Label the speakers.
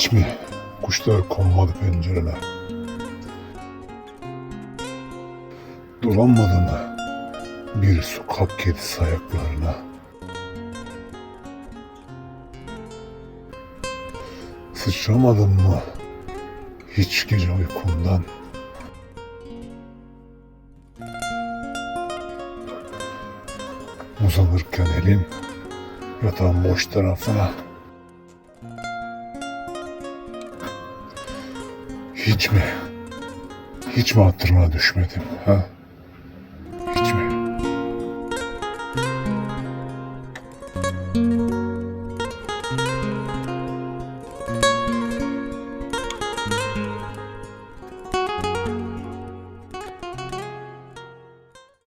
Speaker 1: Hiç mi kuşlar konmadı pencerene? Dolanmadı mı bir sokak kedisi ayaklarına? Sıçramadın mı hiç gece uykundan? Uzanırken elin yatağın boş tarafına Hiç mi? Hiç mi hatırına düşmedim ha? Hiç mi?